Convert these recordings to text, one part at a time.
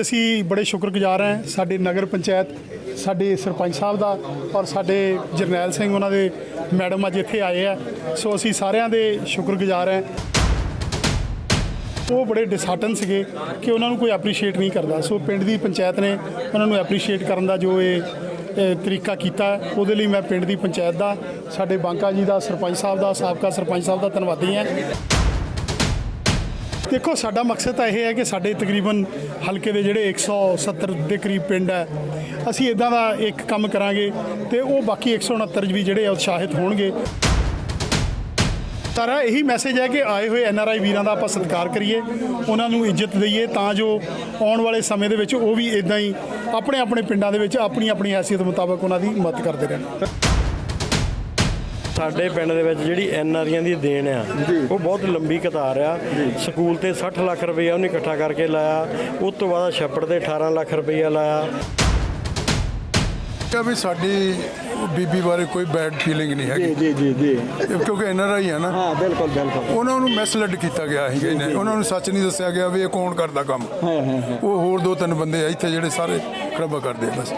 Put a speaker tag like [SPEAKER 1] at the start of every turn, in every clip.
[SPEAKER 1] ਅਸੀਂ ਬੜੇ ਸ਼ੁਕਰਗੁਜ਼ਾਰ ਹਾਂ ਸਾਡੇ ਨਗਰ ਪੰਚਾਇਤ, ਸਾਡੇ ਸਰਪੰਚ ਸਾਹਿਬ ਦਾ ਔਰ ਸਾਡੇ ਜਰਨੈਲ ਸਿੰਘ ਉਹਨਾਂ ਦੇ ਮੈਡਮ ਅੱਜ ਇੱਥੇ ਆਏ ਆ। ਸੋ ਅਸੀਂ ਸਾਰਿਆਂ ਦੇ ਸ਼ੁਕਰਗੁਜ਼ਾਰ ਹਾਂ। ਉਹ ਬੜੇ ਡਿਸਹਾਰਟਨ ਸੀਗੇ ਕਿ ਉਹਨਾਂ ਨੂੰ ਕੋਈ ਐਪਰੀਸ਼ੀਏਟ ਨਹੀਂ ਕਰਦਾ। ਸੋ ਪਿੰਡ ਦੀ ਪੰਚਾਇਤ ਨੇ ਉਹਨਾਂ ਨੂੰ ਐਪਰੀਸ਼ੀਏਟ ਕਰਨ ਦਾ ਜੋ ਇਹ ਤਰੀਕਾ ਕੀਤਾ। ਉਹਦੇ ਲਈ ਮੈਂ ਪਿੰਡ ਦੀ ਪੰਚਾਇਤ ਦਾ, ਸਾਡੇ ਬਾਂਕਾ ਜੀ ਦਾ, ਸਰਪੰਚ ਸਾਹਿਬ ਦਾ, ਸਾਬਕਾ ਸਰਪੰਚ ਸਾਹਿਬ ਦਾ ਧੰਨਵਾਦੀ ਹਾਂ। ਦੇਖੋ, ਸਾਡਾ ਮਕਸਦ ਤਾਂ ਇਹ ਹੈ ਕਿ ਸਾਡੇ ਤਕਰੀਬਨ ਹਲਕੇ ਦੇ ਜਿਹੜੇ 170 ਦੇ ਕਰੀਬ ਪਿੰਡ ਹੈ, ਅਸੀਂ ਇਦਾਂ ਦਾ ਇੱਕ ਕੰਮ ਕਰਾਂਗੇ ਤੇ ਉਹ ਬਾਕੀ 169 ਵੀ ਜਿਹੜੇ ਉਤਸ਼ਾਹਿਤ ਹੋਣਗੇ। ਸਾਰਾ ਇਹੀ ਮੈਸੇਜ ਹੈ ਕਿ ਆਏ ਹੋਏ ਐਨ ਆਰ ਆਈ ਵੀਰਾਂ ਦਾ ਆਪਾਂ ਸਤਿਕਾਰ ਕਰੀਏ, ਉਹਨਾਂ ਨੂੰ ਇੱਜ਼ਤ ਦਈਏ ਤਾਂ ਜੋ ਆਉਣ ਵਾਲੇ ਸਮੇਂ ਦੇ ਵਿੱਚ ਉਹ ਵੀ ਇਦਾਂ ਹੀ ਆਪਣੇ ਆਪਣੇ ਪਿੰਡਾਂ ਦੇ ਵਿੱਚ ਆਪਣੀ ਆਪਣੀ ਹੈਸੀਅਤ ਮੁਤਾਬਕ ਉਹਨਾਂ ਦੀ ਮਦਦ ਕਰਦੇ ਰਹਿਣ।
[SPEAKER 2] ਸਾਡੇ ਪਿੰਡ ਦੇ ਵਿੱਚ ਜਿਹੜੀ ਐਨਆਰੀਆਂ ਦੀ ਦੇਣ ਆ ਉਹ ਬਹੁਤ ਲੰਬੀ ਕਤਾਰ ਆ। ਸਕੂਲ ਤੇ 60 ਲੱਖ ਰੁਪਈਆ ਉਹਨੇ ਇਕੱਠਾ ਕਰਕੇ ਲਾਇਆ। ਉਸ ਤੋਂ ਬਾਅਦ ਛੱਪੜ ਤੇ 18 ਲੱਖ ਰੁਪਈਆ ਲਾਇਆ।
[SPEAKER 3] ਕਿਹਾ ਵੀ ਸਾਡੀ ਬੀਬੀ ਬਾਰੇ ਕੋਈ ਬੈਡ ਫੀਲਿੰਗ ਨਹੀਂ ਹੈਗੀ।
[SPEAKER 4] ਜੀ ਜੀ ਜੀ
[SPEAKER 3] ਕਿਉਂਕਿ ਐਨ ਆਰ ਆਈ ਹੈ ਨਾ।
[SPEAKER 4] ਹਾਂ ਬਿਲਕੁਲ ਬਿਲਕੁਲ।
[SPEAKER 3] ਉਹਨਾਂ ਨੂੰ ਮੈਸਲਡ ਕੀਤਾ ਗਿਆ ਸੀ ਇਹਨੇ। ਉਹਨਾਂ ਨੂੰ ਸੱਚ ਨਹੀਂ ਦੱਸਿਆ ਗਿਆ ਵੀ ਇਹ ਕੌਣ ਕਰਦਾ ਕੰਮ। ਉਹ ਹੋਰ ਦੋ ਤਿੰਨ ਬੰਦੇ ਆ ਇੱਥੇ ਜਿਹੜੇ ਸਾਰੇ ਖਰਾਬਾ ਕਰਦੇ ਆ ਬਸ।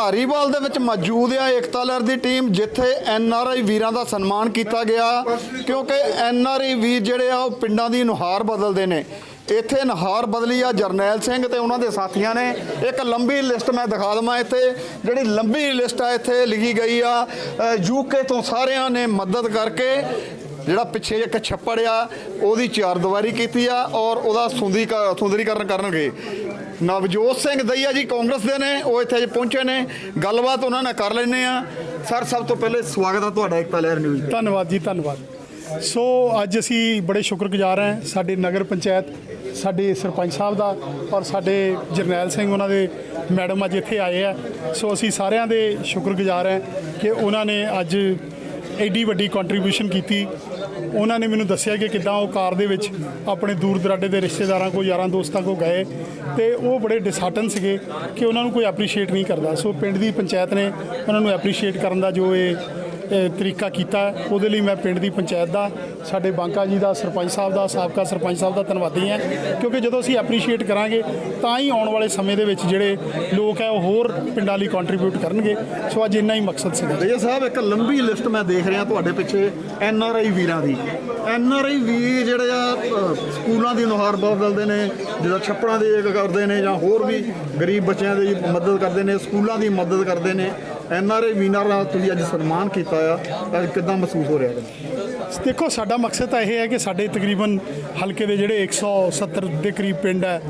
[SPEAKER 4] ਧਾਰੀਵਾਲ ਦੇ ਵਿੱਚ ਮੌਜੂਦ ਆ ਏਕਤਾ ਲਹਿਰ ਦੀ ਟੀਮ, ਜਿੱਥੇ ਐਨ ਆਰ ਆਈ ਵੀਰਾਂ ਦਾ ਸਨਮਾਨ ਕੀਤਾ ਗਿਆ। ਕਿਉਂਕਿ ਐਨ ਆਰ ਆਈ ਵੀਰ ਜਿਹੜੇ ਆ, ਉਹ ਪਿੰਡਾਂ ਦੀ ਨੁਹਾਰ ਬਦਲਦੇ ਨੇ। ਇੱਥੇ ਨੁਹਾਰ ਬਦਲੀ ਆ ਜਰਨੈਲ ਸਿੰਘ ਤੇ ਉਹਨਾਂ ਦੇ ਸਾਥੀਆਂ ਨੇ। ਇੱਕ ਲੰਬੀ ਲਿਸਟ ਮੈਂ ਦਿਖਾ ਦਵਾਂ ਇੱਥੇ। ਜਿਹੜੀ ਲੰਬੀ ਲਿਸਟ ਆ, ਇੱਥੇ ਲਿਖੀ ਗਈ ਆ ਯੂਕੇ ਤੋਂ ਸਾਰਿਆਂ ਨੇ ਮਦਦ ਕਰਕੇ ਜਿਹੜਾ ਪਿੱਛੇ ਇੱਕ ਛੱਪੜ ਆ, ਉਹਦੀ ਚਾਰ ਦੀਵਾਰੀ ਕੀਤੀ ਆ ਔਰ ਉਹਦਾ ਸੁੰਦੀ ਸੁੰਦਰੀਕਰਨ ਕਰਨਗੇ। ਨਵਜੋਤ ਸਿੰਘ ਦਈਆ ਜੀ ਕਾਂਗਰਸ ਦੇ ਨੇ, ਉਹ ਇੱਥੇ ਅੱਜ ਪਹੁੰਚੇ ਨੇ। ਗੱਲਬਾਤ ਉਹਨਾਂ ਨਾਲ ਕਰ ਲੈਣੇ ਆ ਸਰ, ਸਭ ਤੋਂ ਪਹਿਲੇ ਸਵਾਗਤ ਆ ਤੁਹਾਡਾ ਏਕਤਾ ਲਹਿਰ ਨਿਊਜ਼ ਤੇ।
[SPEAKER 1] ਧੰਨਵਾਦ ਜੀ, ਧੰਨਵਾਦ। ਸੋ, ਅੱਜ ਅਸੀਂ ਬੜੇ ਸ਼ੁਕਰਗੁਜ਼ਾਰ ਹਾਂ ਸਾਡੇ ਨਗਰ ਪੰਚਾਇਤ, ਸਾਡੇ ਸਰਪੰਚ ਸਾਹਿਬ ਦਾ ਔਰ ਸਾਡੇ ਜਰਨੈਲ ਸਿੰਘ ਉਹਨਾਂ ਦੇ ਮੈਡਮ ਅੱਜ ਇੱਥੇ ਆਏ ਆ। ਸੋ, ਅਸੀਂ ਸਾਰਿਆਂ ਦੇ ਸ਼ੁਕਰਗੁਜ਼ਾਰ ਹਾਂ ਕਿ ਉਹਨਾਂ ਨੇ ਅੱਜ ਐਡੀ ਵੱਡੀ ਕੰਟਰੀਬਿਊਸ਼ਨ ਕੀਤੀ ਉਹਨਾਂ ਨੇ ਮੈਨੂੰ ਦੱਸਿਆ ਕਿ ਕਿੱਦਾਂ ਉਹ ਕਾਰ ਦੇ ਵਿੱਚ ਆਪਣੇ ਦੂਰ ਦਰਾਡੇ ਦੇ ਰਿਸ਼ਤੇਦਾਰਾਂ ਕੋ, ਯਾਰਾਂ ਦੋਸਤਾਂ ਕੋ ਗਏ ਤੇ ਉਹ ਬੜੇ ਡਿਸਹਾਰਟਨ ਸੀਗੇ ਕਿ ਉਹਨਾਂ ਨੂੰ ਕੋਈ ਐਪਰੀਸ਼ੀਏਟ ਨਹੀਂ ਕਰਦਾ। ਸੋ ਪਿੰਡ ਦੀ ਪੰਚਾਇਤ ਨੇ ਉਹਨਾਂ ਨੂੰ ਐਪਰੀਸ਼ੀਏਟ ਕਰਨ ਦਾ ਜੋ ਇਹ ਇਹ ਤਰੀਕਾ ਕੀਤਾ। ਉਹਦੇ ਲਈ ਮੈਂ ਪਿੰਡ ਦੀ ਪੰਚਾਇਤ ਦਾ, ਸਾਡੇ ਬਾਂਕਾ ਜੀ ਦਾ, ਸਰਪੰਚ ਸਾਹਿਬ ਦਾ, ਸਾਬਕਾ ਸਰਪੰਚ ਸਾਹਿਬ ਦਾ ਧੰਨਵਾਦੀ ਹਾਂ। ਕਿਉਂਕਿ ਜਦੋਂ ਅਸੀਂ ਐਪਰੀਸ਼ੀਏਟ ਕਰਾਂਗੇ, ਤਾਂ ਹੀ ਆਉਣ ਵਾਲੇ ਸਮੇਂ ਦੇ ਵਿੱਚ ਜਿਹੜੇ ਲੋਕ ਹੈ, ਉਹ ਹੋਰ ਪਿੰਡਾਂ ਲਈ ਕੰਟਰੀਬਿਊਟ ਕਰਨਗੇ। ਸੋ ਅੱਜ ਇੰਨਾ ਹੀ ਮਕਸਦ ਸੀਗਾ।
[SPEAKER 4] ਦਈਆ ਸਾਹਿਬ, ਇੱਕ ਲੰਬੀ ਲਿਸਟ ਮੈਂ ਦੇਖ ਰਿਹਾ ਤੁਹਾਡੇ ਪਿੱਛੇ ਐਨ ਆਰ ਆਈ ਵੀਰਾਂ ਦੀ। ਐਨ ਆਰ ਆਈ ਵੀਰ ਜਿਹੜੇ ਆ ਸਕੂਲਾਂ ਦੀ ਨੁਹਾਰ ਬਦਲਦੇ ਨੇ ਜਿਹਦਾ ਛੱਪੜਾਂ ਦੇ ਕਰਦੇ ਨੇ ਜਾਂ ਹੋਰ ਵੀ ਗਰੀਬ ਬੱਚਿਆਂ ਦੀ ਮਦਦ ਕਰਦੇ ਨੇ, ਸਕੂਲਾਂ ਦੀ ਮਦਦ ਕਰਦੇ ਨੇ। ਐਨ ਆਰ ਆਈ ਵੀਰਾਂ ਦਾ ਤੁਸੀਂ ਅੱਜ ਸਨਮਾਨ ਕੀਤਾ ਆ ਅੱਜ ਕਿਦਾਂ ਮਹਿਸੂਸ ਹੋ ਰਿਹਾ ਹੈ?
[SPEAKER 1] ਦੇਖੋ, ਸਾਡਾ ਮਕਸਦ ਤਾਂ ਇਹ ਹੈ ਕਿ ਸਾਡੇ ਤਕਰੀਬਨ ਹਲਕੇ ਦੇ ਜਿਹੜੇ 170 ਦੇ ਕਰੀਬ ਪਿੰਡ ਹੈ,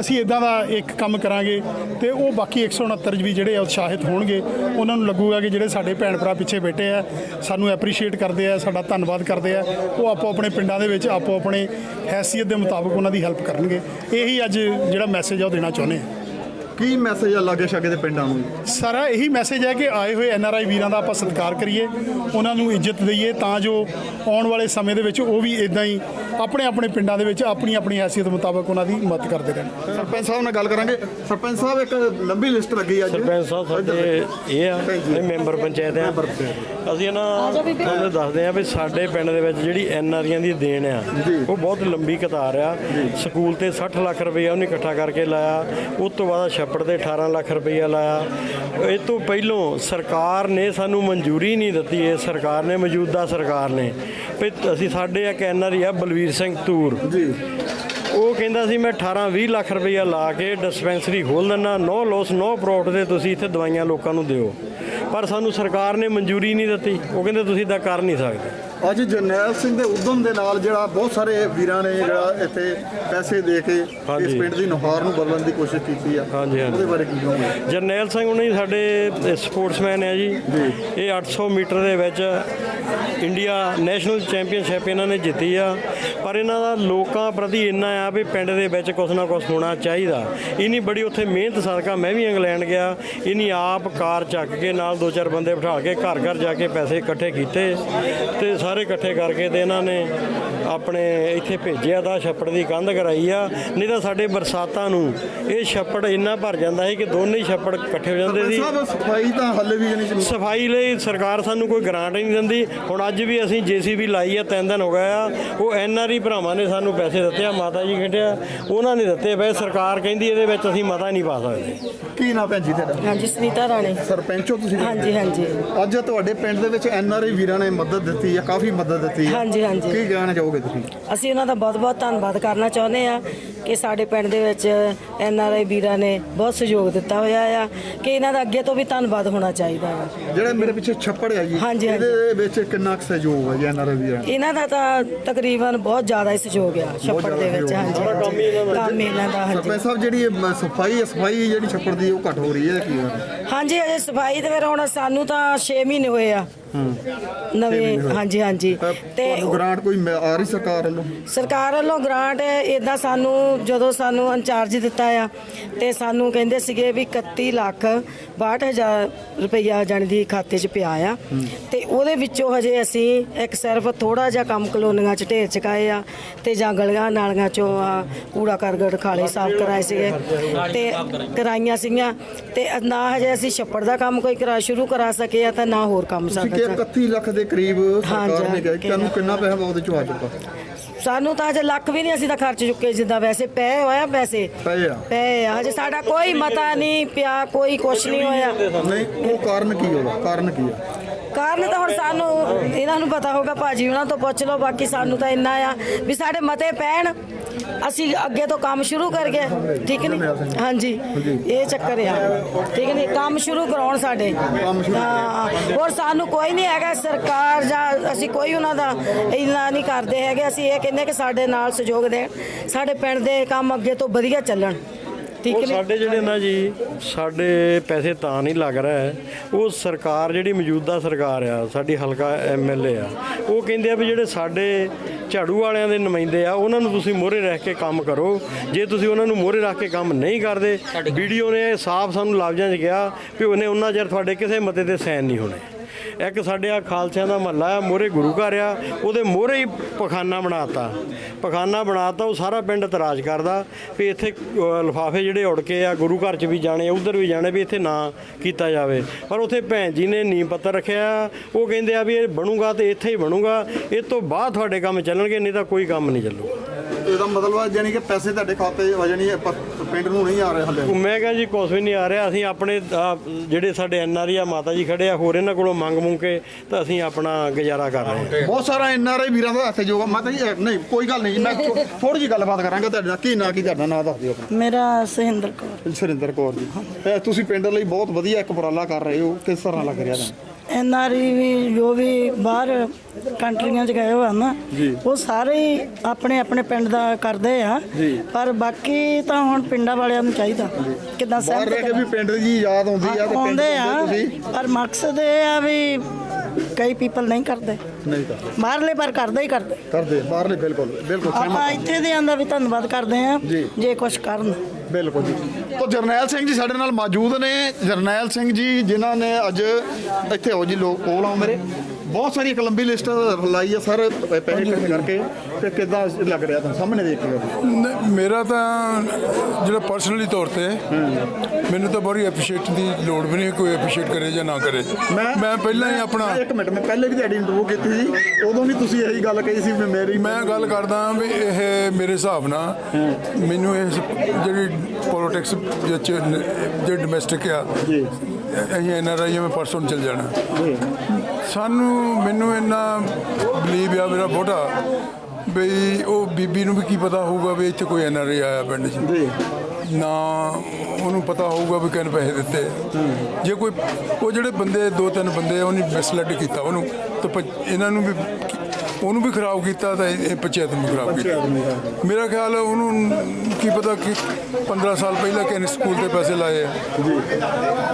[SPEAKER 1] ਅਸੀਂ ਇਦਾਂ ਦਾ ਇੱਕ ਕੰਮ ਕਰਾਂਗੇ ਤੇ ਉਹ ਬਾਕੀ 169 ਵੀ ਜਿਹੜੇ ਉਤਸ਼ਾਹਿਤ ਹੋਣਗੇ, ਉਹਨਾਂ ਨੂੰ ਲੱਗੂਗਾ ਕਿ ਜਿਹੜੇ ਸਾਡੇ ਭੈਣ ਭਰਾ ਪਿੱਛੇ ਬੈਠੇ ਆ, ਸਾਨੂੰ ਐਪਰੀਸ਼ੀਏਟ ਕਰਦੇ ਆ, ਸਾਡਾ ਧੰਨਵਾਦ ਕਰਦੇ ਆ, ਉਹ ਆਪੋ ਆਪਣੇ ਪਿੰਡਾਂ ਦੇ ਵਿੱਚ, ਆਪੋ ਆਪਣੇ ਹੈਸੀਅਤ ਦੇ ਮੁਤਾਬਕ ਉਹਨਾਂ ਦੀ ਹੈਲਪ ਕਰਨਗੇ। ਇਹੀ ਅੱਜ ਜਿਹੜਾ ਮੈਸੇਜ ਆ ਉਹ ਦੇਣਾ ਚਾਹੁੰਦੇ ਆ।
[SPEAKER 4] ਕੀ ਮੈਸੇਜ ਆ ਲਾਗੇ ਛਾਗੇ ਦੇ ਪਿੰਡਾਂ ਨੂੰ?
[SPEAKER 1] ਸਾਰਾ ਇਹੀ ਮੈਸੇਜ ਹੈ ਕਿ ਆਏ ਹੋਏ ਐਨ ਆਰ ਆਈ ਵੀਰਾਂ ਦਾ ਆਪਾਂ ਸਤਿਕਾਰ ਕਰੀਏ ਉਹਨਾਂ ਨੂੰ ਇੱਜ਼ਤ ਦਈਏ ਤਾਂ ਜੋ ਆਉਣ ਵਾਲੇ ਸਮੇਂ ਦੇ ਵਿੱਚ ਉਹ ਵੀ ਇਦਾਂ ਹੀ ਆਪਣੇ ਆਪਣੇ ਪਿੰਡਾਂ ਦੇ ਵਿੱਚ ਆਪਣੀ ਆਪਣੀ ਹੈਸੀਅਤ ਮੁਤਾਬਕ ਉਹਨਾਂ ਦੀ ਮਦਦ ਕਰਦੇ ਰਹਿਣ।
[SPEAKER 4] ਸਰਪੰਚ ਸਾਹਿਬ ਨਾਲ ਗੱਲ ਕਰਾਂਗੇ। ਸਰਪੰਚ ਸਾਹਿਬ ਇੱਕ ਲੰਬੀ ਲਿਸਟ ਲੱਗੀ ਅੱਜ।
[SPEAKER 2] ਸਰਪੰਚ ਸਾਹਿਬ ਸਾਡੇ ਇਹ ਆ ਇਹ ਮੈਂਬਰ ਪੰਚਾਇਤ ਆ। ਅਸੀਂ ਨਾ ਤੁਹਾਨੂੰ ਦੱਸਦੇ ਆ ਵੀ ਸਾਡੇ ਪਿੰਡ ਦੇ ਵਿੱਚ ਜਿਹੜੀ ਐਨਆਰੀਆਂ ਦੀ ਦੇਣ ਆ ਉਹ ਬਹੁਤ ਲੰਬੀ ਕਤਾਰ ਆ। ਸਕੂਲ ਤੇ 60 ਲੱਖ ਰੁਪਈਆ ਉਹਨੇ ਇਕੱਠਾ ਕਰਕੇ ਲਾਇਆ। ਉਸ ਤੋਂ ਬਾਅਦ ਛੱਪੜ ਤੇ 18 ਲੱਖ ਰੁਪਈਆ ਲਾਇਆ। ਇਹ ਤੋਂ ਪਹਿਲੋਂ ਸਰਕਾਰ ਨੇ ਸਾਨੂੰ ਮਨਜ਼ੂਰੀ ਨਹੀਂ ਦਿੱਤੀ ਇਹ ਸਰਕਾਰ ਨੇ ਮੌਜੂਦਾ ਸਰਕਾਰ ਨੇ। ਵੀ ਅਸੀਂ ਸਾਡੇ ਇੱਕ ਐਨਆਰਈ ਆ ਬਲਵੀਰ ਸਿੰਘ ਤੂਰ ਜੀ। ਉਹ ਕਹਿੰਦਾ ਸੀ ਮੈਂ 18 20 ਲੱਖ ਰੁਪਈਆ ਲਾ ਕੇ ਡਿਸਪੈਂਸਰੀ ਖੋਲ ਦਿੰਦਾ ਨੋ ਲੋਸ ਨੋ ਪ੍ਰੋਫਿਟ ਦੇ ਤੁਸੀਂ ਇੱਥੇ ਦਵਾਈਆਂ ਲੋਕਾਂ ਨੂੰ ਦਿਓ। ਪਰ ਸਾਨੂੰ ਸਰਕਾਰ ਨੇ ਮਨਜ਼ੂਰੀ ਨਹੀਂ ਦਿੱਤੀ। ਉਹ ਕਹਿੰਦੇ ਤੁਸੀਂ ਇਦਾਂ ਕਰ ਨਹੀਂ ਸਕਦੇ।
[SPEAKER 4] ਅੱਜ ਜਰਨੈਲ ਸਿੰਘ ਦੇ ਉਦਮ ਦੇ ਨਾਲ ਜਿਹੜਾ ਬਹੁਤ ਸਾਰੇ ਵੀਰਾਂ ਨੇ ਜਿਹੜਾ ਇੱਥੇ ਪੈਸੇ ਦੇ ਕੇ ਇਸ। ਪਿੰਡ ਦੀ ਨੁਹਾਰ ਨੂੰ ਬਦਲਣ ਦੀ ਕੋਸ਼ਿਸ਼ ਕੀਤੀ ਆ।
[SPEAKER 2] ਹਾਂਜੀ, ਹਾਂਜੀ।
[SPEAKER 4] ਉਹਦੇ ਬਾਰੇ ਕੀ ਕਹੋਗੇ?
[SPEAKER 2] ਜਰਨੈਲ ਸਿੰਘ ਹੁਣੀ ਸਾਡੇ ਸਪੋਰਟਸਮੈਨ ਹੈ ਜੀ। ਇਹ 800 ਮੀਟਰ ਦੇ ਵਿੱਚ ਇੰਡੀਆ ਨੈਸ਼ਨਲ ਚੈਂਪੀਅਨਸ਼ਿਪ ਇਹਨਾਂ ਨੇ ਜਿੱਤੀ ਆ। ਪਰ ਇਹਨਾਂ ਦਾ ਲੋਕਾਂ ਪ੍ਰਤੀ ਇੰਨਾ ਆ ਵੀ ਪਿੰਡ ਦੇ ਵਿੱਚ ਕੁਛ ਨਾ ਕੁਛ ਹੋਣਾ ਚਾਹੀਦਾ। ਇਨੀ ਬੜੀ ਉੱਥੇ ਮਿਹਨਤ ਸਦਕਾ ਮੈਂ ਵੀ ਇੰਗਲੈਂਡ ਗਿਆ। ਇਨੀ ਆਪ ਕਾਰ ਚੱਕ ਕੇ ਨਾਲ ਦੋ ਚਾਰ ਬੰਦੇ ਬਿਠਾ ਕੇ ਘਰ ਘਰ ਜਾ ਕੇ ਪੈਸੇ ਇਕੱਠੇ ਕੀਤੇ। ਤੇ ਸਾਰੇ ਇਕੱਠੇ ਕਰਕੇ ਤੇ ਇਹਨਾਂ ਨੇ ਆਪਣੇ ਇੱਥੇ ਭੇਜਿਆ ਦਾ ਛੱਪੜ ਦੀ ਕੰਧ ਕਰਾਈ ਆ। ਨਹੀਂ ਤਾਂ ਸਾਡੇ ਬਰਸਾਤਾਂ ਨੂੰ ਇਹ ਛੱਪੜ ਇੰਨਾ ਭਰ ਜਾਂਦਾ ਸੀ ਕਿ ਦੋਨੇ ਹੀ ਛੱਪੜ ਇਕੱਠੇ ਹੋ ਜਾਂਦੇ ਸੀ।
[SPEAKER 4] ਸਾਹਿਬ ਸਫ਼ਾਈ ਤਾਂ ਹੱਲੇ ਵੀ ਕਿ
[SPEAKER 2] ਸਫ਼ਾਈ ਲਈ ਸਰਕਾਰ ਸਾਨੂੰ ਕੋਈ ਗ੍ਰਾਂਟ ਨਹੀਂ ਦਿੰਦੀ। ਹੁਣ ਅੱਜ ਵੀ ਅਸੀਂ ਜੀਸੀਬੀ ਲਾਈ ਆ ਤਿੰਨ ਦਿਨ ਹੋ ਗਏ ਆ। ਉਹ ਐਨਆਰਈ ਭਰਾਵਾਂ ਨੇ ਸਾਨੂੰ ਪੈਸੇ ਦਿੱਤੇ ਆ ਮਾਤਾ ਜੀ ਕਹਿੰਦੇ ਉਹਨਾਂ ਨੇ ਦਿੱਤੇ ਪਏ ਸਰਕਾਰ ਕਹਿੰਦੀ ਇਹਦੇ ਵਿੱਚ ਅਸੀਂ ਮਤਾ ਨਹੀਂ ਪਾ ਸਕਦੇ।
[SPEAKER 4] ਕੀ ਨਾ ਭੈਣ ਜੀ ਤੁਹਾਡਾ?
[SPEAKER 5] ਹਾਂਜੀ ਸੁਨੀਤਾ ਰਾਣੀ।
[SPEAKER 4] ਸਰਪੰਚ ਹੋ ਤੁਸੀਂ?
[SPEAKER 5] ਹਾਂਜੀ ਹਾਂਜੀ।
[SPEAKER 4] ਅੱਜ ਤੁਹਾਡੇ ਪਿੰਡ ਦੇ ਵਿੱਚ ਐਨਆਰਆਈ ਵੀਰਾਂ ਨੇ ਮਦਦ ਦਿੱਤੀ ਆ ਕਾਫੀ ਮਦਦ ਦਿੱਤੀ
[SPEAKER 5] ਹਾਂਜੀ, ਹਾਂਜੀ।
[SPEAKER 4] ਕੀ ਕਹਿਣਾ ਚਾਹੋਗੇ ਤੁਸੀਂ?
[SPEAKER 5] ਅਸੀਂ ਉਹਨਾਂ ਦਾ ਬਹੁਤ-ਬਹੁਤ ਧੰਨਵਾਦ ਕਰਨਾ ਚਾਹੁੰਦੇ ਆ ਕਿ ਸਾਡੇ ਪਿੰਡ ਦੇ ਵਿੱਚ ਐਨ ਆਰ ਆਈ ਵੀਰਾਂ ਨੇ ਬਹੁਤ ਸਹਿਯੋਗ ਦਿੱਤਾ ਹੋਇਆ ਆ ਕਿ ਇਹਨਾਂ ਦਾ ਅੱਗੇ ਤੋਂ ਵੀ ਧੰਨਵਾਦ ਹੋਣਾ ਚਾਹੀਦਾ ਆ
[SPEAKER 4] ਜਿਹੜਾ ਮੇਰੇ ਪਿੱਛੇ ਛੱਪੜ ਹੈ ਜੀ
[SPEAKER 5] ਹਾਂਜੀ, ਹਾਂਜੀ।
[SPEAKER 4] ਇਹਦੇ ਵਿੱਚ ਕਿੰਨਾ ਕੁ ਸਹਿਯੋਗ ਹੈ ਜੀ ਐਨਆਰਆਈ ਵੀਰਾਂ ਦਾ?
[SPEAKER 5] ਇਹਨਾਂ ਦਾ ਤਾਂ ਤਕਰੀਬਨ ਬਹੁਤ ਜ਼ਿਆਦਾ ਹੀ ਸਹਿਯੋਗ ਆ ਛੱਪੜ ਦੇ ਵਿੱਚ ਹਾਂਜੀ।
[SPEAKER 2] ਕੰਮ ਹੀ ਇਹਨਾਂ ਦਾ।
[SPEAKER 5] ਕੰਮ ਹੀ ਇਹਨਾਂ ਦਾ ਹਾਂਜੀ।
[SPEAKER 4] ਸਰਪੰਚ ਸਾਹਿਬ ਜਿਹੜੀ ਇਹ ਸਫ਼ਾਈ ਹੈ ਸਫ਼ਾਈ ਜਿਹੜੀ ਛੱਪੜ ਦੀ ਉਹ ਘੱਟ ਹੋ ਰਹੀ ਹੈ ਕੀ
[SPEAKER 5] ਹਾਂਜੀ ਅਜੇ ਸਫ਼ਾਈ ਤੇ ਫਿਰ ਹੁਣ ਸਾਨੂੰ ਤਾਂ 6 ਮਹੀਨੇ ਹੋਏ ਆ। ਨਵੇਂ ਹਾਂਜੀ ਹਾਂਜੀ। ਤੇ
[SPEAKER 4] ਤੁਹਾਨੂੰ ਗ੍ਰਾਂਟ ਕੋਈ ਮ- ਆ ਰਹੀ ਸਰਕਾਰ ਵੱਲੋਂ?
[SPEAKER 5] ਸਰਕਾਰ ਵੱਲੋਂ ਗ੍ਰਾਂਟ ਇਦਾਂ ਸਾਨੂੰ ਜਦੋਂ ਸਾਨੂੰ ਇੰਚਾਰਜ ਦਿੱਤਾ ਆ ਤੇ ਸਾਨੂੰ ਕਹਿੰਦੇ ਸੀਗੇ ਵੀ 31 ਲੱਖ 62000 ਰੁਪਈਆ ਜਾਣੀ ਦੀ ਖਾਤੇ 'ਚ ਪਿਆ ਆ। ਤੇ ਉਹਦੇ ਵਿੱਚੋਂ ਹਜੇ ਅਸੀਂ ਇੱਕ ਸਿਰਫ ਥੋੜਾ ਜਿਹਾ ਕੰਮ ਕਲੋਨੀਆਂ 'ਚ ਢੇਰ ਚੁਕਾਏ ਆ ਤੇ ਜਾਂ ਗਲੀਆਂ ਨਾਲੀਆਂ 'ਚੋਂ ਆ ਕੂੜਾ ਕਰਗੜ ਖਾਲੇ ਸਾਫ਼ ਕਰਾਏ ਸੀਗੇ ਤੇ ਕਰਾਈਆਂ ਸੀਗੀਆਂ ਤੇ ਨਾ ਹਜੇ ਅਸੀਂ ਛੱਪੜ ਦਾ ਕੰਮ ਕੋਈ ਕਰਾ ਸ਼ੁਰੂ ਕਰਾ ਸਕੇ ਆ ਤਾਂ ਨਾ ਹੋਰ ਕੰਮ ਸਾਡਾ
[SPEAKER 4] 31 ਲੱਖ ਦੇ ਕਰੀਬ ਸਰਕਾਰ ਨੇ ਕਿਹਾ। ਤੁਹਾਨੂੰ ਕਿੰਨਾ ਪੈਸਾ ਉਹਦੇ ਚੋਂ ਆ ਚੁੱਕਾ?
[SPEAKER 5] ਸਾਨੂੰ ਤਾਂ ਅਜੇ ਲੱਖ ਵੀ ਨਹੀਂ ਅਸੀਂ ਤਾਂ ਖਰਚ ਚੁੱਕੇ ਜਿੱਦਾਂ ਵੈਸੇ ਪਏ ਹੋਇਆ ਪੈਸੇ
[SPEAKER 4] ਪਏ ਆ।
[SPEAKER 5] ਪਏ ਆ ਹਜੇ ਸਾਡਾ ਕੋਈ ਮਤਾ ਨਹੀਂ ਪਿਆ ਕੋਈ ਕੁਛ ਨਹੀਂ ਹੋਇਆ।
[SPEAKER 4] ਨਹੀਂ ਉਹ ਕਾਰਨ ਕੀ ਹੋਗਾ ਕਾਰਨ ਕੀ ਹੈ
[SPEAKER 5] ਕਾਰਨ ਤਾਂ ਹੁਣ ਸਾਨੂੰ ਇਹਨਾਂ ਨੂੰ ਪਤਾ ਹੋਗਾ ਭਾਜੀ ਉਹਨਾਂ ਤੋਂ ਪੁੱਛ ਲਓ, ਬਾਕੀ ਸਾਨੂੰ ਤਾਂ ਇੰਨਾ ਆ ਵੀ ਸਾਡੇ ਮਤੇ ਪੈਣ, ਅਸੀਂ ਅੱਗੇ ਤੋਂ ਕੰਮ ਸ਼ੁਰੂ ਕਰ ਗਏ ਠੀਕ ਨਹੀਂ ਹਾਂਜੀ, ਇਹ ਚੱਕਰ ਆ, ਠੀਕ ਨਹੀਂ ਕੰਮ ਸ਼ੁਰੂ ਕਰਾਉਣ ਸਾਡੇ। ਹਾਂ, ਹੋਰ ਸਾਨੂੰ ਕੋਈ ਨਹੀਂ ਹੈਗਾ, ਸਰਕਾਰ ਜਾਂ ਅਸੀਂ ਕੋਈ ਉਹਨਾਂ ਦਾ ਇੰਨਾ ਨਹੀਂ ਕਰਦੇ ਹੈਗੇ, ਅਸੀਂ ਇਹ ਕਹਿੰਦੇ ਕਿ ਸਾਡੇ ਨਾਲ ਸਹਿਯੋਗ ਦੇਣ, ਸਾਡੇ ਪਿੰਡ ਦੇ ਕੰਮ ਅੱਗੇ ਤੋਂ ਵਧੀਆ ਚੱਲਣ। ਠੀਕ
[SPEAKER 2] ਉਹ
[SPEAKER 5] ਨਹੀਂ
[SPEAKER 2] ਸਾਡੇ ਜਿਹੜੇ ਨਾ ਜੀ ਸਾਡੇ ਪੈਸੇ ਤਾਂ ਨਹੀਂ ਲੱਗ ਰਿਹਾ। ਹੈ ਉਹ ਸਰਕਾਰ ਜਿਹੜੀ ਮੌਜੂਦਾ ਸਰਕਾਰ ਆ ਸਾਡੀ ਹਲਕਾ ਐਮਐਲਏ ਆ ਉਹ ਕਹਿੰਦੇ ਆ ਵੀ ਜਿਹੜੇ ਸਾਡੇ ਝਾੜੂ ਵਾਲਿਆਂ ਦੇ ਨੁਮਾਇੰਦੇ ਆ ਉਹਨਾਂ ਨੂੰ ਤੁਸੀਂ ਮੋਹਰੇ ਰਹਿ ਕੇ ਕੰਮ ਕਰੋ। ਜੇ ਤੁਸੀਂ ਉਹਨਾਂ ਨੂੰ ਮੋਹਰੇ ਰੱਖ ਕੇ ਕੰਮ ਨਹੀਂ ਕਰਦੇ ਵੀਡੀਓ ਨੇ ਸਾਫ਼ ਸਾਨੂੰ ਲਫ਼ਜ਼ਾਂ 'ਚ ਕਿਹਾ ਵੀ ਉਹਨੇ ਉਹਨਾਂ ਚਿਰ ਤੁਹਾਡੇ ਕਿਸੇ ਮਤੇ ਤੇ ਸਾਈਨ ਨਹੀਂ ਹੋਣੇ। ਇੱਕ ਸਾਡੇ ਆ ਖਾਲਸਿਆਂ ਦਾ ਮਹੱਲਾ ਆ ਮੋਰੇ ਗੁਰੂ ਘਰ ਆ, ਉਹਦੇ ਮੋਰੇ ਹੀ ਪਖਾਨਾ ਬਣਾਤਾ। ਪਖਾਨਾ ਬਣਾਤਾ, ਉਹ ਸਾਰਾ ਪਿੰਡ ਇਤਰਾਜ਼ ਕਰਦਾ, ਵੀ ਇੱਥੇ ਲਫਾਫੇ ਜਿਹੜੇ ਉੜ ਕੇ ਆ, ਗੁਰੂ ਘਰ 'ਚ ਵੀ ਜਾਣੇ, ਉਧਰ ਵੀ ਜਾਣੇ, ਵੀ ਇੱਥੇ ਨਾ ਕੀਤਾ ਜਾਵੇ। ਪਰ ਉੱਥੇ ਭੈਣ ਜੀ ਨੇ ਨੀਂਹ ਪੱਤਰ ਰੱਖਿਆ, ਉਹ ਕਹਿੰਦੇ ਆ ਵੀ ਇਹ ਬਣੂਗਾ ਤੇ ਇੱਥੇ ਹੀ ਬਣੂਗਾ, ਇਹ ਤੋਂ ਬਾਅਦ ਤੁਹਾਡੇ ਕੰਮ ਚੱਲਣਗੇ, ਨਹੀਂ ਤਾਂ ਕੋਈ ਕੰਮ ਨਹੀਂ ਚੱਲੂਗਾ।
[SPEAKER 4] ਇਹਦਾ ਮਤਲਬ ਆ ਜਾਨੀ ਕਿ ਪੈਸੇ ਤੁਹਾਡੇ ਖਾਤੇ 'ਚ ਵਜਣੀ ਪਿੰਡ ਨੂੰ ਨਹੀਂ ਆ ਰਹੇ ਹਲੇ।
[SPEAKER 2] ਮੈਂ ਕਿਹਾ ਜੀ ਕੁਛ ਵੀ ਨਹੀਂ ਆ ਰਿਹਾ। ਅਸੀਂ ਆਪਣੇ ਆਹ, ਜਿਹੜੇ ਸਾਡੇ ਐਨਆਰਈ ਆ ਮਾਤਾ ਜੀ ਖੜੇ ਆ ਹੋਰ ਇਹਨਾਂ ਕੋਲੋਂ ਮੰਗ ਮੁੰਗ ਕੇ ਤਾਂ ਅਸੀਂ ਆਪਣਾ ਗੁਜ਼ਾਰਾ ਕਰ ਰਹੇ ਹਾਂ।
[SPEAKER 4] ਬਹੁਤ ਸਾਰਾ ਐਨਆਰਆਈ ਵੀਰਾਂ ਦਾ ਇੱਥੇ ਜੋਗਾ। ਮਾਤਾ ਜੀ ਇਹ ਨਹੀਂ ਕੋਈ ਗੱਲ ਨਹੀਂ ਜੀ, ਮੈਂ ਥੋੜੀ ਜੀ ਗੱਲਬਾਤ ਕਰਾਂਗਾ ਤੁਹਾਡੇ ਨਾਲ। ਕੀ ਨਾਂ ਕੀ ਤੁਹਾਡਾ ਨਾਂ ਦੱਸ ਦਿਓ ਆਪਣਾ?
[SPEAKER 5] ਮੇਰਾ ਸੁਹਿੰਦਰ ਕੌਰ।
[SPEAKER 4] ਸੁਰਿੰਦਰ ਕੌਰ ਜੀ। ਇਹ ਤੁਸੀਂ ਪਿੰਡ ਲਈ ਬਹੁਤ ਵਧੀਆ ਇੱਕ ਉਪਰਾਲਾ ਕਰ ਰਹੇ ਹੋ। ਕਿਸ ਤਰ੍ਹਾਂ ਲੱਗ ਰਿਹਾ ਤੁਹਾਨੂੰ?
[SPEAKER 6] ਐਨ ਆਰ ਆਈ ਵੀ ਜੋ ਵੀ ਬਾਹਰ ਕੰਟਰੀਆਂ 'ਚ ਗਏ ਹੋਏ ਹਨ ਉਹ ਸਾਰੇ ਹੀ ਆਪਣੇ ਆਪਣੇ ਪਿੰਡ ਦਾ ਕਰਦੇ ਆ। ਪਰ ਬਾਕੀ ਤਾਂ ਹੁਣ ਪਿੰਡਾਂ ਵਾਲਿਆਂ ਨੂੰ ਚਾਹੀਦਾ। ਕਿਦਾਂ
[SPEAKER 4] ਬਾਹਰ ਰਹਿ ਕੇ ਵੀ ਪਿੰਡ ਦੀ ਯਾਦ ਆਉਂਦੀ ਆ ਤੇ ਪਿੰਡ
[SPEAKER 6] ਆਉਂਦੇ ਆ। ਪਰ ਮਕਸਦ ਇਹ ਆ ਵੀ ਕਈ ਪੀਪਲ ਨਹੀਂ ਕਰਦੇ।
[SPEAKER 4] ਨਹੀਂ ਕਰਦੇ।
[SPEAKER 6] ਬਾਹਰਲੇ ਪਰ ਕਰਦੇ ਹੀ ਕਰਦੇ।
[SPEAKER 4] ਕਰਦੇ ਬਾਹਰਲੇ ਬਿਲਕੁਲ ਬਿਲਕੁਲ
[SPEAKER 6] ਆਪਾਂ ਇੱਥੇ ਦੇ ਆਂਦਾ ਵੀ ਧੰਨਵਾਦ ਕਰਦੇ ਆ।
[SPEAKER 4] ਜੇ।
[SPEAKER 6] ਕੁਝ ਕਰਨ।
[SPEAKER 4] ਬਿਲਕੁਲ ਜੀ। ਤਾਂ ਜਰਨੈਲ ਸਿੰਘ ਜੀ ਸਾਡੇ ਨਾਲ ਮੌਜੂਦ ਨੇ। ਜਰਨੈਲ ਸਿੰਘ ਜੀ, ਜਿਨ੍ਹਾਂ ਨੇ ਅੱਜ ਇੱਥੇ ਹੋ ਜੀ, ਲੋਕ ਕੋਲ ਆਓ ਮੇਰੇ। ਬਹੁਤ ਸਾਰੀ ਇੱਕ ਲੰਬੀ ਲਿਸਟ ਲਾਈ ਆ ਸਰ ਪੈਸੇ ਇਕੱਠੇ ਕਰਕੇ। ਤੇ ਕਿੱਦਾਂ ਲੱਗ ਰਿਹਾ ਤੁਹਾਨੂੰ? ਸਾਹਮਣੇ ਦੇਖ ਕੇ
[SPEAKER 3] ਮੇਰਾ ਤਾਂ ਜਿਹੜਾ ਪਰਸਨਲੀ ਤੌਰ ਤੇ ਮੈਨੂੰ ਤਾਂ ਬੜੀ ਐਪਰੀਸ਼ੀਏਟ ਦੀ ਲੋੜ ਵੀ ਨਹੀਂ ਕੋਈ ਐਪਰੀਸ਼ੀਏਟ ਕਰੇ ਜਾਂ ਨਾ ਕਰੇ। ਮੈਂ ਪਹਿਲਾਂ ਹੀ ਆਪਣਾ
[SPEAKER 4] ਇੱਕ ਮਿੰਟ ਮੈਂ ਪਹਿਲੇ ਵੀ ਤੁਹਾਡੀ ਇੰਟਰਵਿਊ ਕੀਤੀ ਸੀ ਉਦੋਂ ਵੀ ਤੁਸੀਂ ਇਹੀ ਗੱਲ ਕਹੀ ਸੀ ਵੀ ਮੇਰੀ
[SPEAKER 3] ਮੈਂ ਗੱਲ ਕਰਦਾ ਵੀ ਇਹ ਮੇਰੇ ਹਿਸਾਬ ਨਾਲ ਮੈਨੂੰ ਇਸ ਜਿਹੜੀ ਪੋਲਿਟਿਕਸ ਵਿੱਚ ਜਿਹੜੀ ਡੋਮੈਸਟਿਕ ਆ ਅਸੀਂ ਐਨ ਆਰ ਆਈ ਮੈਂ ਪਰਸੋਂ ਚੱਲ ਜਾਣਾ। ਸਾਨੂੰ ਮੈਨੂੰ ਇੰਨਾ ਬਲੀਵ ਆ ਮੇਰਾ ਬੋਟਾ ਬਈ ਉਹ ਬੀਬੀ ਨੂੰ ਵੀ ਕੀ ਪਤਾ ਹੋਊਗਾ ਵੀ ਇੱਥੇ ਕੋਈ ਐਨ ਆਰ ਆਈ ਆਇਆ ਪਿੰਡ 'ਚ। ਨਾ ਉਹਨੂੰ ਪਤਾ ਹੋਊਗਾ ਵੀ ਕਿੰਨੇ ਪੈਸੇ ਦਿੱਤੇ। ਜੇ ਕੋਈ ਉਹ ਜਿਹੜੇ ਬੰਦੇ ਦੋ ਤਿੰਨ ਬੰਦੇ ਉਹਨੇ ਮਿਸਲੈਡ ਕੀਤਾ ਉਹਨੂੰ। ਤਾਂ ਪ- ਇਹਨਾਂ ਨੂੰ ਵੀ ਉਹਨੂੰ ਵੀ ਖਰਾਬ ਕੀਤਾ ਤਾਂ ਇਹ ਇਹ ਪੰਚਾਇਤ ਨੂੰ ਖਰਾਬ ਕੀਤਾ। ਮੇਰਾ ਖਿਆਲ ਹੈ ਉਹਨੂੰ ਕੀ ਪਤਾ ਕਿ 15 ਸਾਲ ਪਹਿਲਾਂ ਕਿਹਨੇ ਸਕੂਲ ਤੇ ਪੈਸੇ ਲਾਏ ਆ।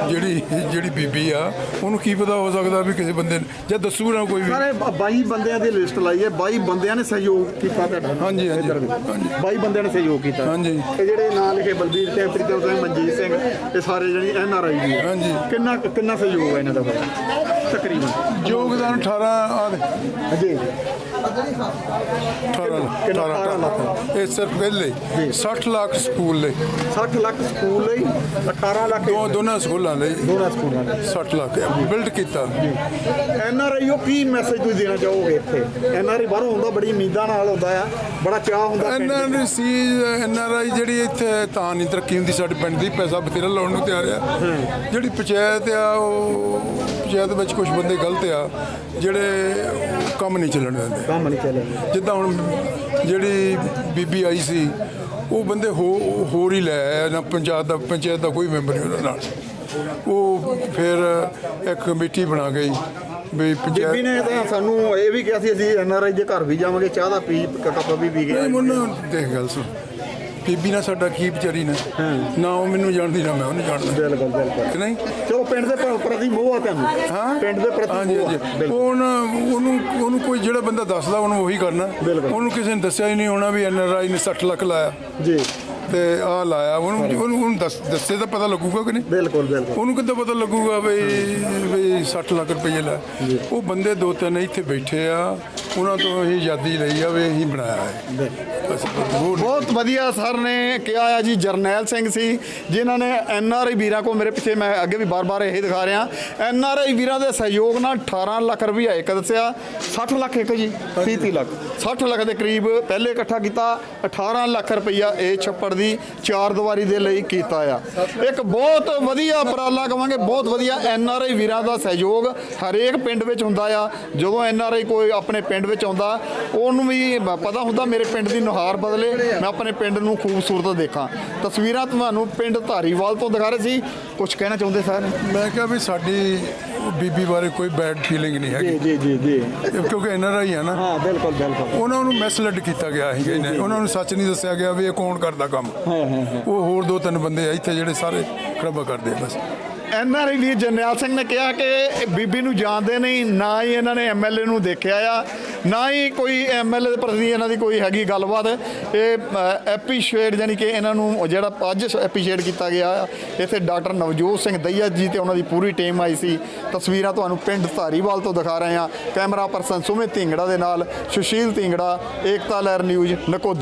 [SPEAKER 3] ਜਿਹੜੀ ਜਿਹੜੀ ਬੀਬੀ ਆ ਉਹਨੂੰ ਕੀ ਪਤਾ ਹੋ ਸਕਦਾ ਵੀ ਕਿਸੇ ਬੰਦੇ ਨੇ ਜਾਂ ਦੱਸੂ ਨਾ ਕੋਈ ਵੀ।
[SPEAKER 4] ਸਾਰੇ 22 ਬੰਦਿਆਂ ਦੀ ਲਿਸਟ ਲਾਈ ਹੈ। 22 ਬੰਦਿਆਂ ਨੇ ਸਹਿਯੋਗ ਕੀਤਾ ਤੁਹਾਡਾ।
[SPEAKER 3] ਹਾਂਜੀ ਹਾਂਜੀ। ਹਾਂਜੀ।
[SPEAKER 4] 22 ਬੰਦਿਆਂ ਨੇ ਸਹਿਯੋਗ ਕੀਤਾ।
[SPEAKER 3] ਹਾਂਜੀ।
[SPEAKER 4] ਤੇ ਜਿਹੜੇ ਨਾਂ ਲਿਖੇ ਬਲਬੀਰ ਸਿੰਘ ਪ੍ਰੀਤਮ ਸਿੰਘ ਮਨਜੀਤ ਸਿੰਘ ਇਹ ਸਾਰੇ ਜਿਹੜੀ ਐਨ ਆਰ ਆਈ ਦੀ
[SPEAKER 3] ਹਾਂਜੀ।
[SPEAKER 4] ਕਿੰਨਾ ਕਿੰਨਾ ਸਹਿਯੋਗ ਹੈ ਇਹਨਾਂ ਦਾ ਤਕਰੀਬਨ।
[SPEAKER 3] ਯੋਗਦਾਨ 18 ਆ
[SPEAKER 4] ਜੀ
[SPEAKER 3] 18
[SPEAKER 4] ਕਿੰਨਾ?
[SPEAKER 3] 18 ਲੱਖ। ਇਹ ਸਿਰਫ ਪਹਿਲੇ 60 ਲੱਖ ਸਕੂਲ ਲਈ
[SPEAKER 4] 60 ਲੱਖ ਸਕੂਲ ਲਈ 18 ਲੱਖ
[SPEAKER 3] ਦੋ ਦੋਨਾਂ ਸਕੂਲਾਂ ਲਈ।
[SPEAKER 4] ਦੋਨਾਂ ਸਕੂਲਾਂ ਲਈ।
[SPEAKER 3] 60 ਲੱਖ। ਬਿਲਡ ਕੀਤਾ।
[SPEAKER 4] ਐਨ ਆਰ ਆਈ ਕੀ ਮੈਸੇਜ ਤੁਸੀਂ ਦੇਣਾ ਚਾਹੋਗੇ ਇੱਥੇ? ਐਨ ਆਰ ਆਈ ਬਾਹਰੋਂ ਹੁੰਦਾ ਬੜੀ ਉਮੀਦਾਂ ਨਾਲ ਹੁੰਦਾ ਆ ਬੜਾ ਚਾਹ ਹੁੰਦਾ ਪਿੰਡ
[SPEAKER 3] ਇਹਨਾਂ
[SPEAKER 4] ਚ।
[SPEAKER 3] ਨੇ ਸੀ ਐਨ ਆਰ ਆਈ ਜਿਹੜੀ ਇੱਥੇ ਤਾਂ ਨਹੀਂ ਤਰੱਕੀ ਹੁੰਦੀ ਸਾਡੇ ਪਿੰਡ ਦੀ ਪੈਸਾ ਬਥੇਰਾ ਲਾਉਣ ਨੂੰ ਤਿਆਰ ਆ। ਜਿਹੜੀ ਪੰਚਾਇਤ ਆ ਉਹ ਪੰਚਾਇਤ ਵਿੱਚ ਕੁਝ ਬੰਦੇ ਗਲਤ ਆ ਜਿਹੜੇ ਕੰਮ ਨਹੀਂ ਚੱਲਣ ਦਿੰਦੇ।
[SPEAKER 4] ਕੰਮ ਨਹੀਂ ਚੱਲਿਆ
[SPEAKER 3] ਜਿੱਦਾਂ ਹੁਣ ਜਿਹੜੀ ਬੀਬੀ ਆਈ ਸੀ ਉਹ ਬੰਦੇ ਹੋ ਹੋਰ ਹੀ ਲੈ ਆਏ ਨਾ ਪੰਚਾਇਤ ਦਾ ਪੰਚਾਇਤ ਦਾ ਕੋਈ ਮੈਂਬਰ ਨਹੀਂ ਉਹਨਾਂ ਨਾਲ। ਉਹ ਫਿਰ ਇੱਕ ਕਮੇਟੀ ਬਣਾ ਗਈ ਵੀ
[SPEAKER 4] ਬੀਬੀ
[SPEAKER 3] ਪੰਚਾਇਤ
[SPEAKER 4] ਨੇ ਤਾਂ ਸਾਨੂੰ ਇਹ ਵੀ ਕਿਹਾ ਸੀ ਅਸੀਂ ਐਨ ਆਰ ਆਈ ਦੇ ਘਰ ਵੀ ਜਾਵਾਂਗੇ ਚਾਹ ਦਾ ਪੀ ਕੱਪ ਵੀ ਪੀ ਕੇ
[SPEAKER 3] ਨਹੀਂ ਮੁੰਨਾ ਦੇਖ ਗੱਲ ਸੁਣ। ਬੀਬੀ ਨਾਲ ਸਾਡਾ ਕੀ ਵਿਚਾਰੀ ਨੇ। ਨਾ ਉਹ ਮੈਨੂੰ ਜਾਣਦੀ ਨਾ ਮੈਂ ਉਹਨੂੰ ਜਾਣਦਾ।
[SPEAKER 4] ਬਿਲਕੁਲ ਬਿਲਕੁਲ।
[SPEAKER 3] ਕਿ ਨਹੀਂ?
[SPEAKER 4] ਚਲੋ ਪਿੰਡ ਦੇ ਪ੍ਰ- ਪ੍ਰਤੀ ਮੋਹ ਆ ਤੁਹਾਨੂੰ।
[SPEAKER 3] ਹਾਂ?
[SPEAKER 4] ਪਿੰਡ ਦੇ ਪ੍ਰਤੀ
[SPEAKER 3] ਹਾਂਜੀ
[SPEAKER 4] ਮੋਹ ਆ।
[SPEAKER 3] ਹਾਂਜੀ।
[SPEAKER 4] ਬਿਲਕੁਲ।
[SPEAKER 3] ਉਹਨੂੰ ਉਹਨੂੰ ਕੋਈ ਜਿਹੜਾ ਬੰਦਾ ਦੱਸਦਾ ਉਹਨੂੰ ਉਹੀ ਕਰਨਾ।
[SPEAKER 4] ਬਿਲਕੁਲ।
[SPEAKER 3] ਉਹਨੂੰ ਕਿਸੇ ਨੇ ਦੱਸਿਆ ਹੀ ਨਹੀਂ ਹੋਣਾ ਵੀ ਐਨ ਆਰ ਆਈ ਨੇ 60 ਲੱਖ ਲਾਇਆ।
[SPEAKER 4] ਜੀ।
[SPEAKER 3] ਤੇ ਆ ਲਾਇਆ। ਉਹਨੂੰ ਉਹਨੂੰ ਉਹਨੂੰ ਦੱਸ ਦੱਸੇ ਤਾਂ ਪਤਾ ਲੱਗੂਗਾ ਕਿ ਨਹੀਂ?
[SPEAKER 4] ਬਿਲਕੁਲ ਬਿਲਕੁਲ।
[SPEAKER 3] ਉਹਨੂੰ ਕਿੱਦਾਂ ਪਤਾ ਲੱਗੂਗਾ ਵੀ ਵੀ 60 ਲੱਖ ਰੁਪਏ ਲੈ। ਉਹ ਬੰਦੇ ਦੋ ਤਿੰਨ ਇੱਥੇ ਬੈਠੇ ਆ। ਉਹਨਾਂ ਤੋਂ ਅਸੀਂ ਆਜ਼ਾਦੀ ਲਈ ਆ ਵੀ ਅਸੀਂ ਬਣਾਇਆ ਹੈ। ਬਸ ਹੋਰ
[SPEAKER 4] ਬਹੁਤ ਵਧੀਆ ਸਰ ਨੇ ਕਿਹਾ ਆ ਜੀ ਜਰਨੈਲ ਸਿੰਘ ਸੀ ਜਿਨ੍ਹਾਂ ਨੇ ਐਨ ਆਰ ਆਈ ਵੀਰਾਂ ਕੋ ਮੇਰੇ ਪਿੱਛੇ ਮੈਂ ਅੱਗੇ ਵੀ ਬਾਰ-ਬਾਰ ਇਹ ਦਿਖਾ ਰਿਹਾ। ਐਨ ਆਰ ਆਈ ਵੀਰਾਂ ਦੇ ਸਹਿਯੋਗ ਨਾਲ 18 ਲੱਖ ਰੁਪਇਆ ਇੱਕ ਦੱਸਿਆ। 60 ਲੱਖ ਇੱਕ ਜੀ 30 30 ਲੱਖ। 60 ਲੱਖ ਦੇ ਕਰੀਬ ਪਹਿਲੇ ਇਕੱਠਾ ਕੀਤਾ। 18 ਲੱਖ ਰੁਪਇਆ ਇਹ ਛੱਪੜ ਦੀ ਚਾਰ ਦੀਵਾਰੀ ਦੇ ਲਈ ਕੀਤਾ ਆ। ਇੱਕ ਬਹੁਤ ਵਧੀਆ ਉਪਰਾਲਾ ਕਵਾਂਗੇ, ਬਹੁਤ ਵਧੀਆ ਐਨ ਆਰ ਆਈ ਵੀਰਾਂ ਦਾ ਸਹਿਯੋਗ ਹਰੇਕ ਪਿੰਡ ਵਿੱਚ ਹੁੰਦਾ ਆ। ਜਦੋਂ ਐਨ ਆਰ ਆਈ ਕੋਈ ਆਪਣੇ ਪਿੰਡ ਵਿੱਚ ਆਉਂਦਾ, ਉਹਨੂੰ ਵੀ ਪਤਾ ਹੁੰਦਾ ਮੇਰੇ ਪਿੰਡ ਦੀ ਨੁਹਾਰ ਬਦਲੇ, ਮੈਂ ਆਪਣੇ ਪਿੰਡ ਨੂੰ ਖੂਬਸੂਰਤ ਦੇਖਾਂ। ਤਸਵੀਰਾਂ ਤੁਹਾਨੂੰ ਪਿੰਡ ਧਾਰੀਵਾਲ ਤੋਂ ਦਿਖਾ ਰਹੇ ਸੀ। ਕੁਝ ਕਹਿਣਾ ਚਾਹੁੰਦੇ ਸਰ?
[SPEAKER 3] ਮੈਂ ਕਿਹਾ ਵੀ ਸਾਡੀ ਬੀਬੀ ਬਾਰੇ ਕੋਈ ਬੈਡ ਫੀਲਿੰਗ ਨਹੀਂ ਹੈਗੀ।
[SPEAKER 4] ਜੀ ਜੀ ਜੀ
[SPEAKER 3] ਕਿਉਂਕਿ ਐਨ ਆਰ ਆਈ ਆ ਨਾ।
[SPEAKER 4] ਹਾਂ ਬਿਲਕੁਲ ਬਿਲਕੁਲ।
[SPEAKER 3] ਉਹਨਾਂ ਨੂੰ ਮੈਸਲਡ ਕੀਤਾ ਗਿਆ ਇਹਨੇ ਉਹਨਾਂ ਨੂੰ ਸੱਚ ਨਹੀਂ ਦੱਸਿਆ ਗਿਆ ਵੀ ਇਹ ਕੌਣ ਕਰਦਾ ਕੰਮ। ਉਹ ਹੋਰ ਦੋ ਤਿੰਨ ਬੰਦੇ ਇੱਥੇ ਜਿਹੜੇ ਸਾਰੇ ਖਰਾਬਾ ਕਰਦੇ ਬਸ।
[SPEAKER 4] ਐਨ ਆਰ ਆਈ ਵੀਰ ਜਰਨੈਲ ਸਿੰਘ ਨੇ ਕਿਹਾ ਕਿ ਬੀਬੀ ਨੂੰ ਜਾਣਦੇ ਨਹੀਂ, ਨਾ ਹੀ ਇਹਨਾਂ ਨੇ ਐਮਐਲਏ ਨੂੰ ਦੇਖਿਆ ਆ, ਨਾ ਹੀ ਕੋਈ ਐਮਐਲਏ ਦੇ ਪ੍ਰਤੀ ਇਹਨਾਂ ਦੀ ਕੋਈ ਹੈਗੀ ਗੱਲਬਾਤ। ਇਹ ਐਪਰੀਸ਼ੀਏਟ ਯਾਨੀ ਕਿ ਇਹਨਾਂ ਨੂੰ ਜਿਹੜਾ ਅੱਜ ਐਪਰੀਸ਼ੀਏਟ ਕੀਤਾ ਗਿਆ ਇੱਥੇ ਡਾਕਟਰ ਨਵਜੋਤ ਸਿੰਘ ਦਈਆ ਜੀ ਤੇ ਉਹਨਾਂ ਦੀ ਪੂਰੀ ਟੀਮ ਆਈ ਸੀ। ਤਸਵੀਰਾਂ ਤੁਹਾਨੂੰ ਪਿੰਡ ਧਾਰੀਵਾਲ ਤੋਂ ਦਿਖਾ ਰਹੇ ਹਾਂ। ਕੈਮਰਾ ਪਰਸਨ ਸੁਮਿਤ ਢਿੰਗੜਾ ਦੇ ਨਾਲ, ਸੁਸ਼ੀਲ ਢਿੰਗੜਾ, ਏਕਤਾ ਲਹਿਰ ਨਿਊਜ਼, ਨਕੋਦਰ।